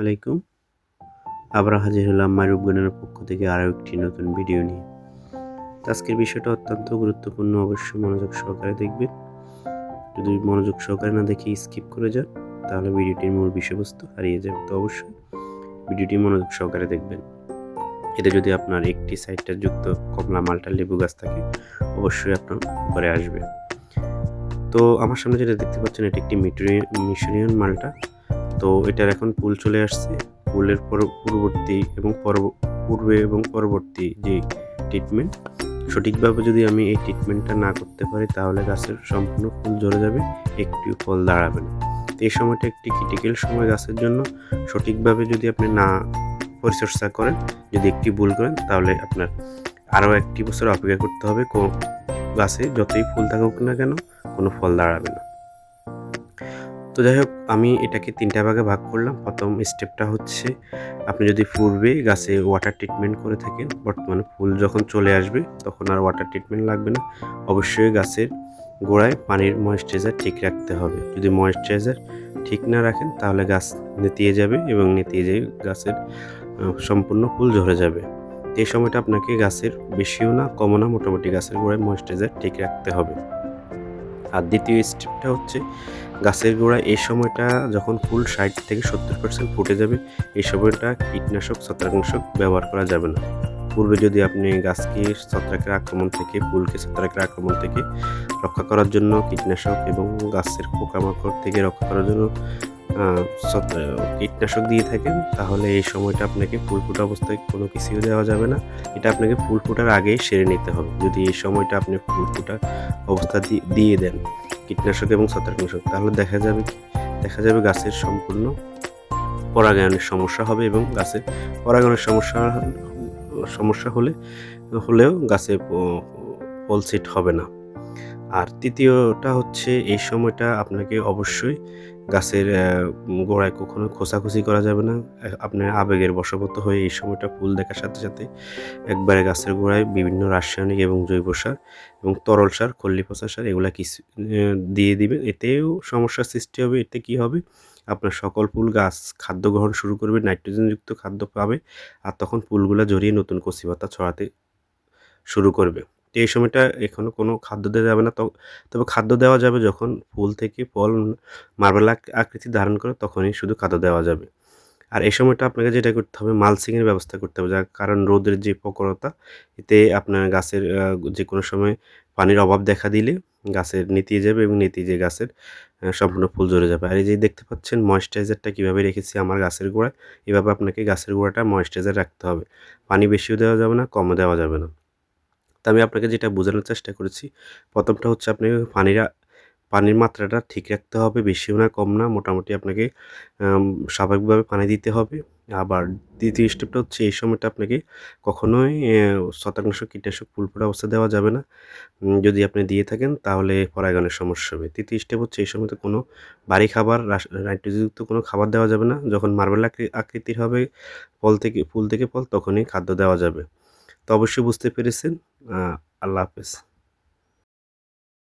আলাইকুম। আবার হাজির হলাম মারুফ গুনের পক্ষ থেকে আরও একটি নতুন ভিডিও নিয়ে। আজকের বিষয়টা অত্যন্ত গুরুত্বপূর্ণ, অবশ্যই মনোযোগ সহকারে দেখবেন। যদি মনোযোগ সহকারে না দেখে স্কিপ করে যান, তাহলে ভিডিওটির মূল বিষয়বস্তু হারিয়ে যাবে। তো অবশ্যই ভিডিওটি মনোযোগ সহকারে দেখবেন। এতে যদি আপনার একটি সাইডটা যুক্ত কমলা মালটা লেবু গাছ থাকে, অবশ্যই আপনার উপরে আসবে। তো আমার সামনে যেটা দেখতে পাচ্ছেন, এটি একটি মিশরিয়ান মালটা। তো এটার এখন পুল চলে আসছে। পুলের পূর্ববর্তী এবং পূর্বে এবং পরবর্তী যে ট্রিটমেন্ট সঠিকভাবে যদি আমি এই ট্রিটমেন্টটা না করতে পারি, তাহলে গাছের সম্পূর্ণ ফুল ঝরে যাবে একটি ফল দাঁড়াবে না। তো এই সময়টা একটি ক্রিটিক্যাল সময় গাছের জন্য। সঠিকভাবে যদি আপনি না পরিচর্যা করেন, যদি একটি ভুল করেন, তাহলে আপনার আরও একটি বছর অপেক্ষা করতে হবে। গাছে যতই ফুল থাকুক না কেন, কোনো ফল দাঁড়াবে না। তো যাই হোক, আমি এটাকে তিনটা ভাগে ভাগ করলাম। প্রথম স্টেপটা হচ্ছে, আপনি যদি পূর্বে গাছে ওয়াটার ট্রিটমেন্ট করে থাকেন, বর্তমানে ফুল যখন চলে আসবে, তখন আর ওয়াটার ট্রিটমেন্ট লাগবে না। অবশ্যই গাছের গোড়ায় পানির ময়েশ্চারাইজার ঠিক রাখতে হবে। যদি ময়েশ্চারাইজার ঠিক না রাখেন, তাহলে গাছ নেতিয়ে যাবে এবং নেতিয়ে যেয়ে গাছের সম্পূর্ণ ফুল ঝরে যাবে। এই সময়টা আপনাকে গাছের বেশিও না, কমও না, মোটামুটি গাছের গোড়ায় ময়েশ্চারাইজার ঠিক রাখতে হবে। আর দ্বিতীয় স্টেপটা হচ্ছে গাছের গোড়া এই সময়টা যখন ফুল ষাট থেকে সত্তর পার্সেন্ট ফুটে যাবে, এই সময়টা কীটনাশক, ছত্রাকনাশক ব্যবহার করা যাবে না। পূর্বে যদি আপনি গাছকে ছত্রাকের আক্রমণ থেকে, ফুলকে ছত্রাকের আক্রমণ থেকে রক্ষা করার জন্য কীটনাশক এবং গাছের পোকামাকড় থেকে রক্ষা করার জন্য কীটনাশক দিয়ে থাকেন, তাহলে এই সময়টা আপনাকে ফুল ফুটা অবস্থায় কোনো কিছুই দেওয়া যাবে না। এটা আপনাকে ফুল ফুটার আগেই সেরে নিতে হবে। যদি এই সময়টা আপনি ফুল ফুটার অবস্থা দিয়ে দেন কীটনাশক এবং ছত্রাকনাশক। তাহলে দেখা যাবে দেখা যাবে গাছের সম্পূর্ণ পরাগায়নের সমস্যা হবে এবং গাছের পরাগায়নের সমস্যা সমস্যা হলে, হলেও গাছে ফল সিট হবে না। আর তৃতীয়টা হচ্ছে এই সময়টা আপনাকে অবশ্যই গাছের গোড়ায় কখনো খোসাখুসি করা যাবে না। আপনার আবেগের বশবত হয়ে এই সময়টা ফুল দেখার সাথে সাথে একবারে গাছের গোড়ায় বিভিন্ন রাসায়নিক এবং জৈব সার এবং তরল সার, খল্লি পচা সার এগুলা কিছু দিয়ে দিবেন। এতেও সমস্যার সৃষ্টি হবে। এতে কি হবে? আপনার সকল ফুল গাছ খাদ্য গ্রহণ শুরু করবে, নাইট্রোজেনযুক্ত খাদ্য পাবে আর তখন ফুলগুলো জড়িয়ে নতুন কচি পাতা ছড়াতে শুরু করবে। এই সময়টা এখনও কোনো খাদ্য দেওয়া যাবে না। তবে খাদ্য দেওয়া যাবে যখন ফুল থেকে ফল, মার্বেল আকৃতি ধারণ করে তখনই শুধু খাদ্য দেওয়া যাবে। আর এই সময়টা আপনাকে যেটা করতে হবে মালসিংয়ের ব্যবস্থা করতে হবে, যার কারণ রোদের যে প্রকরতা এতে আপনার গাছের যে কোনো সময় পানির অভাব দেখা দিলে গাছের নেতিয়ে যাবে এবং নেতিয়ে যে গাছের সম্পূর্ণ ফুল ঝরে যাবে। আর এই যে দেখতে পাচ্ছেন ময়েশ্চারাইজারটা কীভাবে রেখেছি আমার গাছের গোড়ায়, এভাবে আপনাকে গাছের গোড়াটা ময়েশ্চারাইজার রাখতে হবে। পানি বেশিও দেওয়া যাবে না, কমও দেওয়া যাবে না। তো আমি আপনাকে যেটা বোঝানোর চেষ্টা করেছি, প্রথমটা হচ্ছে আপনি পানিরা, পানির মাত্রাটা ঠিক রাখতে হবে, বেশিও না, কম না, মোটামুটি আপনাকে স্বাভাবিকভাবে পানি দিতে হবে। আবার দ্বিতীয় স্টেপটা হচ্ছে এই সময়টা আপনাকে কখনোই শতাংশ কীটনাশক ফুলফুল অবস্থা দেওয়া যাবে না। যদি আপনি দিয়ে থাকেন তাহলে পরাগণের সমস্যা হবে। তৃতীয় স্টেপ হচ্ছে এই সময়তে কোনো বাড়ি খাবার নাইট্রোজেনযুক্ত কোনো খাবার দেওয়া যাবে না। যখন মার্বেল আকৃতির হবে, ফল থেকে, ফুল থেকে ফল, তখনই খাদ্য দেওয়া যাবে। তো অবশ্যই বুঝতে পেরেছেন। আল্লাহ হাফেজ।